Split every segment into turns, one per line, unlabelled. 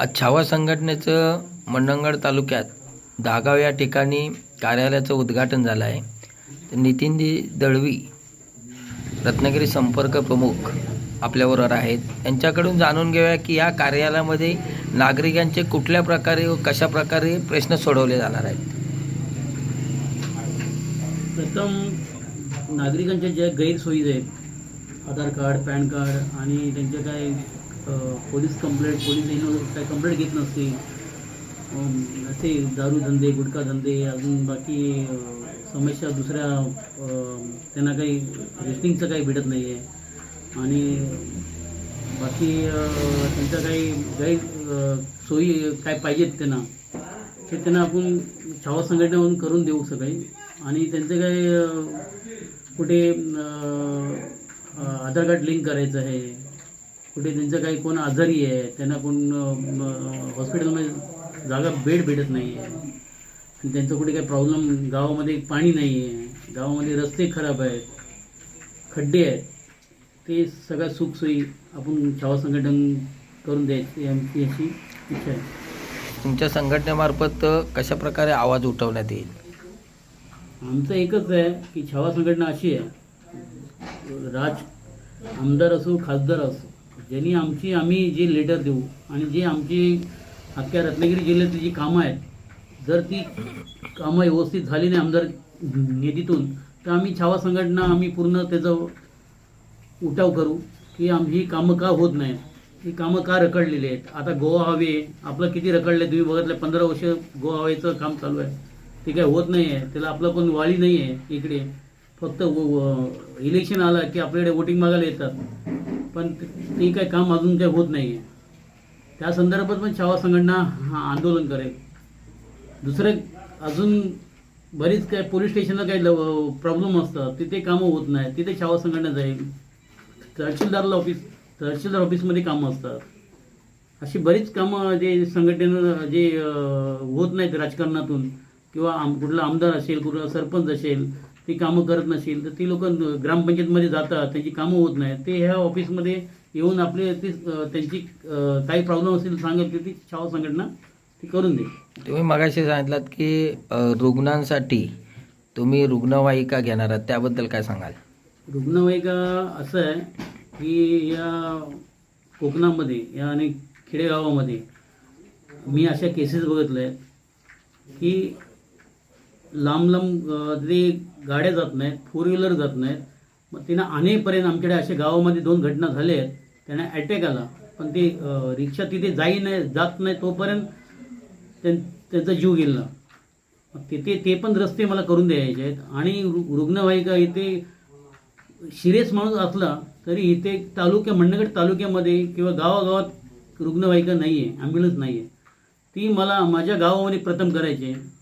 आज छावा संघटनेचं मंडणगड तालुक्यात दागाव या ठिकाणी कार्यालयाचं उद्घाटन झालं आहे. तर नितीनजी दळवी रत्नागिरी संपर्क प्रमुख आपल्याबरोबर आहेत. त्यांच्याकडून जाणून घेऊया की या कार्यालयामध्ये नागरिकांचे कुठल्या प्रकारे व कशा प्रकारे प्रश्न सोडवले जाणार आहेत.
प्रथम नागरिकांच्या ज्या गैरसोयी आहेत आधार कार्ड पॅन कार्ड आणि त्यांच्या काय पोलीस कंप्लेंट पोलीस येणं काय कंप्लेंट घेत नसते असे दारू धंदे गुटखा धंदे अजून बाकी समस्या दुसऱ्या त्यांना काही रेस्टिंगचं काही भेटत नाही आहे आणि बाकी अ, त्यांच्या काही गाईड सोयी काय पाहिजेत त्यांना ते त्यांना आपण छावा संघटनेमधून करून देऊ सगळे. आणि त्यांचं काही कुठे आधार कार्ड लिंक करायचं आहे कुठे त्यांचं काही कोण आजारी आहे त्यांना कोण हॉस्पिटलमध्ये जागा बेड भेटत नाही आहे. आणि त्यांचं कुठे काही प्रॉब्लेम गावामध्ये पाणी नाही आहे गावामध्ये रस्ते खराब आहेत खड्डे आहेत. ते सगळ्या सुखसोयी आपण छावा संघटन करून द्यायची आमची अशी इच्छा आहे.
तुमच्या संघटनेमार्फत कशा प्रकारे आवाज उठवण्यात येईल?
आमचं एकच आहे की छावा संघटना अशी आहे. राज आमदार असो खासदार असो ज्यांनी आमची आम्ही जे लेटर देऊ आणि जे आमची अख्ख्या रत्नागिरी जिल्ह्यातली जी कामं आहेत जर ती कामं व्यवस्थित झाली नाही आमदार निधीतून तर आम्ही छावा संघटना आम्ही पूर्ण त्याचा उठाव करू की आम ही कामं का होत नाहीत? ही कामं का रखडलेली आहेत? आता गोवा हवे आपलं किती रखडले तुम्ही बघितलं पंधरा वर्ष गोवा हवेचं काम चालू आहे. ते काय होत नाही आहे त्याला आपलं पण वाळी नाही आहे इकडे. फक्त इलेक्शन आलं की आपल्याकडे वोटिंग मागायला येतात. पण ते काही काय काम अजून काही होत नाही आहे त्या संदर्भात पण छावा संघटना हा आंदोलन करेल. दुसरं अजून बरीच काय पोलीस स्टेशनला काही प्रॉब्लेम असतात. तिथे कामं होत नाही तिथे छावा संघटना जाईल. तहसीलदारला ऑफिस तहसीलदार ऑफिसमध्ये कामं असतात. अशी बरीच कामं जे संघटनेनं जे होत नाहीत राजकारणातून किंवा आम कुठला आमदार असेल कुठला सरपंच असेल ती कामं करत नसेल तर ती लोक ग्रामपंचायतमध्ये जातात त्यांची कामं होत नाहीत. ते ह्या ऑफिसमध्ये येऊन आपले ती त्यांची काही प्रॉब्लेम असेल सांगेल की ती छावा संघटना ती करून देईल.
तुम्ही मगाशी सांगितलात की रुग्णांसाठी तुम्ही रुग्णवाहिका घेणार आहात त्याबद्दल काय सांगाल?
रुग्णवाहिका असं आहे की या कोकणामध्ये या अनेक खेडेगावामध्ये मी अशा केसेस बघितल्या आहेत की लांब लांब जे ते गाड्या जात नाहीत फोर व्हीलर जात नाहीत. मग त्यांना आणेपर्यंत आमच्याकडे असे गावामध्ये दोन घटना झाल्या आहेत. त्यांना अटॅक आला. पण ते रिक्षा तिथे जाई नाही जात नाही तोपर्यंत त्यां त्यांचा जीव गेला. मग तिथे ते पण रस्ते मला करून द्यायचे आहेत. आणि रु रुग्णवाहिका इथे शिरेस माणूस असला तरी इथे तालुक्या मंडगड तालुक्यामध्ये किंवा गावागावात रुग्णवाहिका नाही आहे ॲम्ब्युलन्स नाही आहे ती मला माझ्या गावामध्ये प्रथम करायची. आहे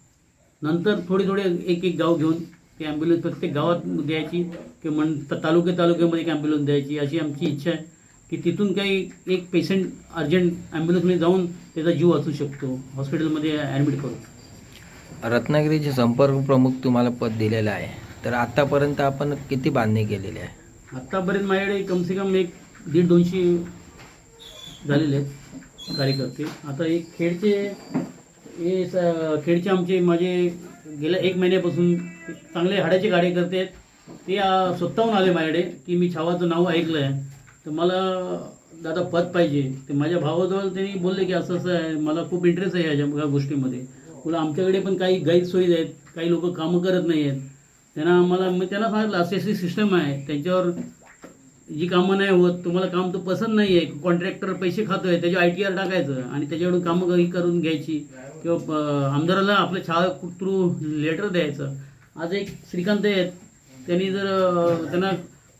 नंतर थोडे थोडे एक एक गाव घेऊन ती ॲम्ब्युलन्स प्रत्येक गावात द्यायची किंवा मन त- तालुक्या तालुक्यामध्ये एक ॲम्ब्युलन्स द्यायची. अशी आमची इच्छा आहे की तिथून काही एक पेशंट अर्जंट ॲम्ब्युलन्समध्ये जाऊन त्याचा जीव वाचू शकतो. हॉस्पिटलमध्ये ॲडमिट करू
रत्नागिरीचे संपर्क प्रमुख तुम्हाला पद दिलेलं आहे. तर आतापर्यंत आपण किती बांधणी केलेली आहे?
आत्तापर्यंत माझ्याकडे कमसे कम एक दीड दोनशे झालेले आहेत कार्यकर्ते. आता एक खेडचे हे स- खेडचे आमचे माझे गेल्या एक महिन्यापासून चांगले हाडाचे कार्यकर्ते करते ते स्वतःहून आले माझ्याकडे की मी छावाचं नाव ऐकलं आहे तर मला दादा पद पाहिजे. ते माझ्या भावाजवळ त्यांनी बोलले की असं असं आहे. मला खूप इंटरेस्ट आहे ह्याच्या ह्या गोष्टीमध्ये. तुला आमच्याकडे पण काही गैरसोयी आहेत. काही लोक कामं करत नाही आहेत. त्यांना आम्हाला मी त्यांना सांगितलं अशी अशी सिस्टम आहे. त्यांच्यावर जी कामं नाही होत तुम्हाला काम तर पसंत नाही आहे कॉन्ट्रॅक्टर पैसे खातोय त्याच्या आय टी आर टाकायचं आणि त्याच्याकडून कामं करून घ्यायची. किंवा आमदाराला आपलं छा थ्रू लेटर द्यायचं. आज एक श्रीकांत आहेत. त्यांनी जर त्यांना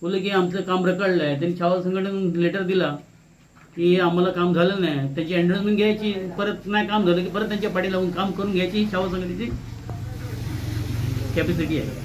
बोललं की आमचं काम रखडलं आहे त्यांनी छावा संघटन लेटर दिला की आम्हाला काम झालं नाही. त्याची अँडर्समेंट घ्यायची. परत नाही काम झालं की परत त्यांच्या पाठी लावून काम करून घ्यायची ही छावा संघटनेची कॅपॅसिटी आहे.